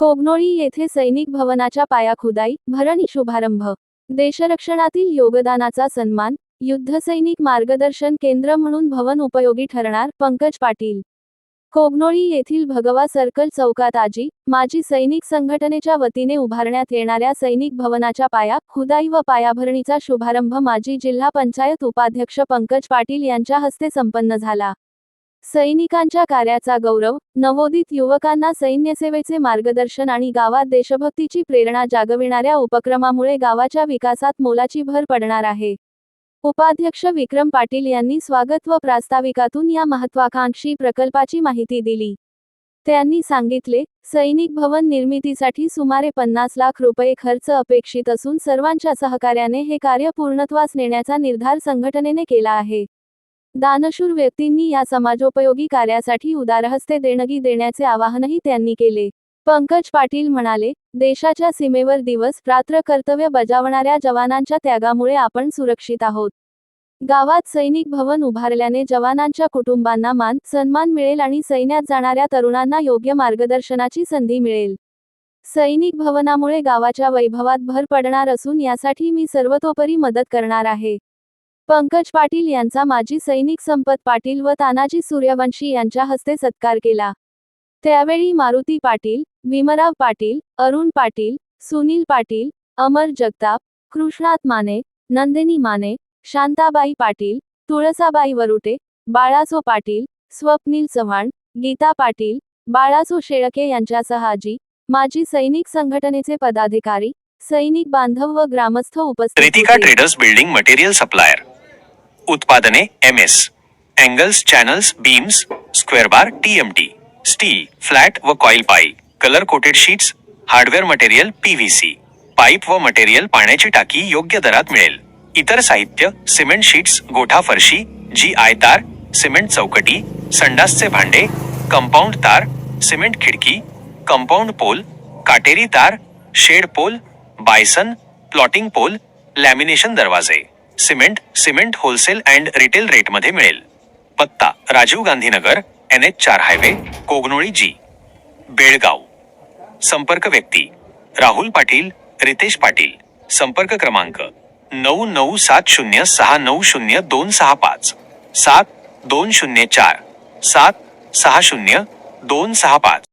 कोगनोळी येथे सैनिक भवनाच्या पायाखुदाई भरणी शुभारंभ. देशरक्षणातील योगदानाचा सन्मान युद्धसैनिक मार्गदर्शन केंद्र म्हणून भवन उपयोगी ठरणार पंकज पाटील. कोगनोळी येथील भगवा सर्कल चौकात आजी माजी सैनिक संघटनेच्या वतीने उभारण्यात येणाऱ्या सैनिक भवनाच्या पाया खुदाई व पायाभरणीचा शुभारंभ माजी जिल्हा पंचायत उपाध्यक्ष पंकज पाटील यांच्या हस्ते संपन्न झाला. सैनिकांच्या कार्याचा गौरव नवोदित युवकांना सैन्यसेवेचे मार्गदर्शन आणि गावात देशभक्तीची प्रेरणा जागविणाऱ्या उपक्रमामुळे गावाच्या विकासात मोलाची भर पडणार आहे. उपाध्यक्ष विक्रम पाटील यांनी स्वागत व प्रास्ताविकातून या महत्वाकांक्षी प्रकल्पाची माहिती दिली. त्यांनी सांगितले सैनिक भवन निर्मितीसाठी सुमारे पन्नास लाख रुपये खर्च अपेक्षित असून सर्वांच्या सहकार्याने हे कार्य पूर्णत्वास नेण्याचा निर्धार संघटनेने केला आहे. दानशूर व्यक्तींनी या समाजोपयोगी कार्यासाठी उदारहस्ते देणगी देण्याचे आवाहनही त्यांनी केले. पंकज पाटील म्हणाले देशाच्या सीमेवर दिवस रात्र कर्तव्य बजावणाऱ्या जवानांच्या त्यागामुळे आपण सुरक्षित आहोत. गावात सैनिक भवन उभारल्याने जवानांच्या कुटुंबांना मान सन्मान मिळेल आणि सैन्यात जाणाऱ्या तरुणांना योग्य मार्गदर्शनाची संधी मिळेल. सैनिक भवनामुळे गावाच्या वैभवात भर पडणार असून यासाठी मी सर्वतोपरी मदत करणार आहे. पंकज पाटील यांचा माजी सैनिक संपत पाटील व तानाजी सूर्यवंशी यांच्या हस्ते सत्कार केला त्यावेळी मारुती पाटील भीमराव पाटील अरुण पाटील सुनील पाटील अमर जगताप कृष्णात माने नंदिनी माने शांताबाई पाटील तुळसाबाई वरुटे बाळासो पाटील स्वप्नील चव्हाण गीता पाटील बाळासो शेळके यांच्यासह आजी माजी सैनिक संघटनेचे पदाधिकारी सैनिक बांधव व ग्रामस्थ उपस्थित Ritika. Traders building material supplier उत्पादने M S angles beams square bar TMT steel flat व coil pipe colour coated sheets hardware material PVC pipe व मटेरियल पाण्याची टाकी योग्य दरात मिळेल. इतर साहित्य सिमेंट शीट्स गोठा फरशी जी आय तार सिमेंट चौकटी, संडासचे भांडे कंपाऊंड तार सिमेंट खिडकी कंपाऊंड पोल काटेरी तार shed pole bison plotting pole lamination दरवाजे. Cement cement wholesale and retail रेटमध्ये मिळेल. पत्ता राजीव गांधी नगर एन एच चार हायवे कोगनोळी जी बेळगाव. संपर्क व्यक्ती राहुल पाटील रितेश पाटील. संपर्क क्रमांक नऊ नऊ सात शून्य सहा नऊ शून्य दोन सहा पाच. सात दोन शून्य चार सात सहा शून्य दोन सहा पाच.